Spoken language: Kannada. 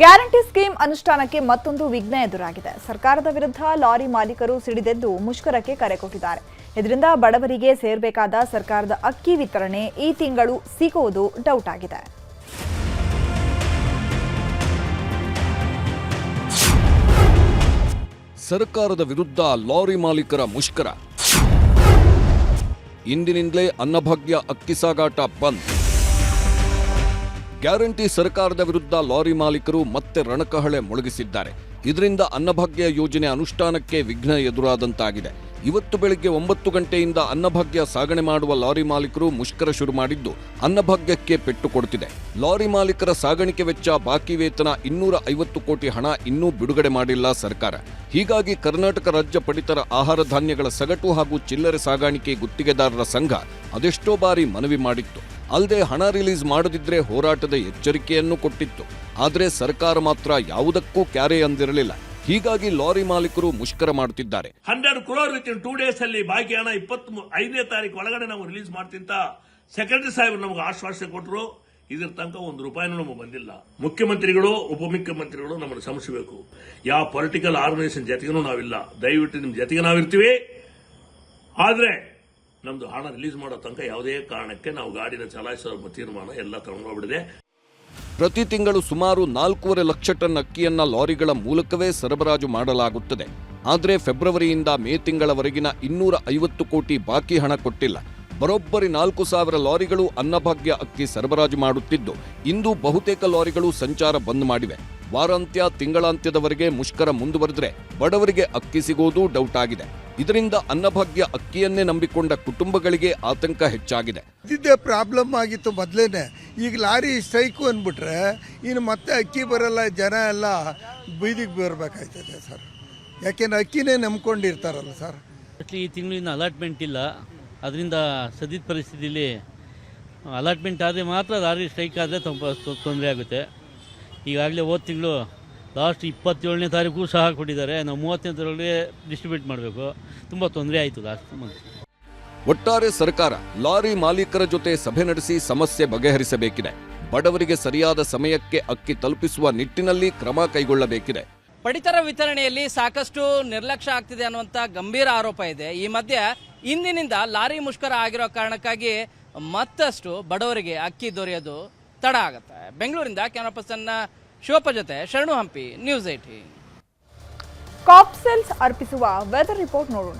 ಗ್ಯಾರಂಟಿ ಸ್ಕೀಮ್ ಅನುಷ್ಠಾನಕ್ಕೆ ಮತ್ತೊಂದು ವಿಘ್ನ ಎದುರಾಗಿದೆ. ಸರ್ಕಾರದ ವಿರುದ್ಧ ಲಾರಿ ಮಾಲೀಕರು ಸಿಡಿದೆದ್ದು ಮುಷ್ಕರಕ್ಕೆ ಕರೆ ಕೊಟ್ಟಿದ್ದಾರೆ ಇದರಿಂದ ಬಡವರಿಗೆ ಸೇರಬೇಕಾದ ಸರ್ಕಾರದ ಅಕ್ಕಿ ವಿತರಣೆ ಈ ತಿಂಗಳು ಸಿಗುವುದು ಡೌಟ್ ಆಗಿದೆ. ಸರ್ಕಾರದ ವಿರುದ್ಧ ಲಾರಿ ಮಾಲೀಕರ ಮುಷ್ಕರ. ಇಂದಿನಿಂದಲೇ ಅನ್ನಭಾಗ್ಯ ಅಕ್ಕಿ ಸಾಗಾಟ ಬಂದ್. ಗ್ಯಾರಂಟಿ ಸರ್ಕಾರದ ವಿರುದ್ಧ ಲಾರಿ ಮಾಲೀಕರು ಮತ್ತೆ ರಣಕಹಳೆ ಮೊಳಗಿಸಿದ್ದಾರೆ. ಇದರಿಂದ ಅನ್ನಭಾಗ್ಯ ಯೋಜನೆ ಅನುಷ್ಠಾನಕ್ಕೆ ವಿಘ್ನ ಎದುರಾದಂತಾಗಿದೆ. ಇವತ್ತು ಬೆಳಗ್ಗೆ ಒಂಬತ್ತು ಗಂಟೆಯಿಂದ ಅನ್ನಭಾಗ್ಯ ಸಾಗಣೆ ಮಾಡುವ ಲಾರಿ ಮಾಲೀಕರು ಮುಷ್ಕರ ಶುರು ಮಾಡಿದ್ದು ಅನ್ನಭಾಗ್ಯಕ್ಕೆ ಪೆಟ್ಟು ಕೊಡುತ್ತಿದೆ ಲಾರಿ ಮಾಲೀಕರ ಸಾಗಾಣಿಕೆ ವೆಚ್ಚ ಬಾಕಿ ವೇತನ ಇನ್ನೂರ ಐವತ್ತು ಕೋಟಿ ಹಣ ಇನ್ನೂ ಬಿಡುಗಡೆ ಮಾಡಿಲ್ಲ ಸರ್ಕಾರ. ಹೀಗಾಗಿ ಕರ್ನಾಟಕ ರಾಜ್ಯ ಪಡಿತರ ಆಹಾರ ಧಾನ್ಯಗಳ ಸಗಟು ಹಾಗೂ ಚಿಲ್ಲರೆ ಸಾಗಾಣಿಕೆ ಗುತ್ತಿಗೆದಾರರ ಸಂಘ ಅದೆಷ್ಟೋ ಬಾರಿ ಮನವಿ ಮಾಡಿತ್ತು. ಅಲ್ಲದೆ ಹಣ ರಿಲೀಸ್ ಮಾಡದಿದ್ರೆ ಹೋರಾಟದ ಎಚ್ಚರಿಕೆಯನ್ನು ಕೊಟ್ಟಿತ್ತು. ಆದರೆ ಸರ್ಕಾರ ಮಾತ್ರ ಯಾವುದಕ್ಕೂ ಕ್ಯಾರೆ ಅಂದಿರಲಿಲ್ಲ. ಹೀಗಾಗಿ ಲಾರಿ ಮಾಲೀಕರು ಮುಷ್ಕರ ಮಾಡುತ್ತಿದ್ದಾರೆ. Hundred crore within two days ಅಲ್ಲಿ ಬಾಕಿ ಹಣ ಇಪ್ಪತ್ತ್ ಐದನೇ ತಾರೀಕು ಒಳಗಡೆ ನಾವು ರಿಲೀಸ್ ಮಾಡ್ತಿಂತ ಸೆಕ್ರೆಟರಿ ಸಾಹೇಬ್ ನಮಗೆ ಆಶ್ವಾಸನೆ ಕೊಟ್ಟರು ಇದ್ರ ತನಕ ಒಂದು ರೂಪಾಯಿನೂ ನಮಗೆ ಬಂದಿಲ್ಲ. ಮುಖ್ಯಮಂತ್ರಿಗಳು, ಉಪಮುಖ್ಯಮಂತ್ರಿಗಳು ನಮ್ಮನ್ನು ಶ್ರಮಿಸಬೇಕು ಯಾವ ಪೊಲಿಟಿಕಲ್ ಆರ್ಗನೈಸೇಷನ್ ಜೊತೆಗೂ ನಾವಿಲ್ಲ. ದಯವಿಟ್ಟು ನಿಮ್ಮ ಜೊತೆಗೆ ನಾವಿರ್ತೀವಿ. ಆದ್ರೆ ನಮ್ದು ಹಣ ರಿಲೀಸ್ ಮಾಡೋ ತನಕ ಯಾವುದೇ ಕಾರಣಕ್ಕೆ ನಾವು ಗಾಡಿನ ಚಲಾಯಿಸೋ ತೀರ್ಮಾನ ಎಲ್ಲ ತಗೊಂಡೋಗ್ಬಿಡಿದೆ ಪ್ರತಿ ತಿಂಗಳು ಸುಮಾರು ನಾಲ್ಕೂವರೆ ಲಕ್ಷ ಟನ್ ಅಕ್ಕಿಯನ್ನ ಲಾರಿಗಳ ಮೂಲಕವೇ ಸರಬರಾಜು ಮಾಡಲಾಗುತ್ತದೆ. ಆದರೆ ಫೆಬ್ರವರಿಯಿಂದ ಮೇ ತಿಂಗಳವರೆಗಿನ ಇನ್ನೂರ ಐವತ್ತು ಕೋಟಿ ಬಾಕಿ ಹಣ ಕೊಟ್ಟಿಲ್ಲ. ಬರೋಬ್ಬರಿ ನಾಲ್ಕು ಸಾವಿರ ಲಾರಿಗಳು ಅನ್ನಭಾಗ್ಯ ಅಕ್ಕಿ ಸರಬರಾಜು ಮಾಡುತ್ತಿದ್ದು, ಇಂದು ಬಹುತೇಕ ಲಾರಿಗಳು ಸಂಚಾರ ಬಂದ್ ಮಾಡಿವೆ. ವಾರಾಂತ್ಯ, ತಿಂಗಳಾಂತ್ಯದವರೆಗೆ ಮುಷ್ಕರ ಮುಂದುವರೆದ್ರೆ ಬಡವರಿಗೆ ಅಕ್ಕಿ ಸಿಗೋದು ಡೌಟ್ ಆಗಿದೆ. ಇದರಿಂದ ಅನ್ನಭಾಗ್ಯ ಅಕ್ಕಿಯನ್ನೇ ನಂಬಿಕೊಂಡ ಕುಟುಂಬಗಳಿಗೆ ಆತಂಕ ಹೆಚ್ಚಾಗಿದೆ. ಇದ್ದಿದ್ದೇ ಪ್ರಾಬ್ಲಮ್ ಆಗಿತ್ತು ಮೊದಲೇನೆ. ಈಗ ಲಾರಿ ಸ್ಟ್ರೈಕು ಅಂದ್ಬಿಟ್ರೆ ಇನ್ನು ಮತ್ತೆ ಅಕ್ಕಿ ಬರಲ್ಲ ಜನ ಎಲ್ಲ ಬೀದಿಗೆ ಬರಬೇಕಾಯ್ತದೆ ಸರ್. ಯಾಕೆಂದ್ರೆ ಅಕ್ಕಿನೇ ನಂಬ್ಕೊಂಡಿರ್ತಾರಲ್ಲ ಸರ್. ಅಟ್ಲಿ ಈ ತಿಂಗಳಿನ ಇನ್ನು ಅಲಾಟ್ಮೆಂಟ್ ಇಲ್ಲ. ಅದರಿಂದ ಸದ್ಯದ ಪರಿಸ್ಥಿತಿಯಲ್ಲಿ ಅಲಾಟ್ಮೆಂಟ್ ಆದರೆ ಮಾತ್ರ ಲಾರಿ ಸ್ಟ್ರೈಕ್ ಆದರೆ ತೊಂದರೆ ಆಗುತ್ತೆ. ಈಗಾಗಲೇ ಹೋದ ತಿಂಗಳು ಲಾಸ್ಟ್ ಇಪ್ಪತ್ತೇಳನೇ ತಾರೀಕು ಸಹ ಕೊಟ್ಟಿದ್ದಾರೆ ನಾವು ಮೂವತ್ತನೇ ತಾರೀಕು ಡಿಸ್ಟ್ರಿಬ್ಯೂಟ್ ಮಾಡಬೇಕು. ತುಂಬ ತೊಂದರೆ ಆಯಿತು ಲಾಸ್ಟ್ ಮಂತ್ ಒಟ್ಟಾರೆ ಸರ್ಕಾರ ಲಾರಿ ಮಾಲೀಕರ ಜೊತೆ ಸಭೆ ನಡೆಸಿ ಸಮಸ್ಯೆ ಬಗೆಹರಿಸಬೇಕಿದೆ. ಬಡವರಿಗೆ ಸರಿಯಾದ ಸಮಯಕ್ಕೆ ಅಕ್ಕಿ ತಲುಪಿಸುವ ನಿಟ್ಟಿನಲ್ಲಿ ಕ್ರಮ ಕೈಗೊಳ್ಳಬೇಕಿದೆ. ಪಡಿತರ ವಿತರಣೆಯಲ್ಲಿ ಸಾಕಷ್ಟು ನಿರ್ಲಕ್ಷ್ಯ ಆಗ್ತಿದೆ ಅನ್ನುವಂಥ ಗಂಭೀರ ಆರೋಪ ಇದೆ. ಈ ಮಧ್ಯೆ ಇಂದಿನಿಂದ ಲಾರಿ ಮುಷ್ಕರ ಆಗಿರೋ ಕಾರಣಕ್ಕಾಗಿ ಮತ್ತಷ್ಟು ಬಡವರಿಗೆ ಅಕ್ಕಿ ದೊರೆಯೋದು ತಡ ಆಗುತ್ತೆ. ಬೆಂಗಳೂರಿಂದ ಕ್ಯಾಮರಾ ಪರ್ಸನ್ ಶಿವಪ್ಪ ಜೊತೆ ಶರಣು ಹಂಪಿ ನ್ಯೂಸ್ ಏಟಿ ಕಾಪ್ಸೆಲ್ಸ್ ಅರ್ಪಿಸುವ ವೆದರ್ ರಿಪೋರ್ಟ್ ನೋಡೋಣ.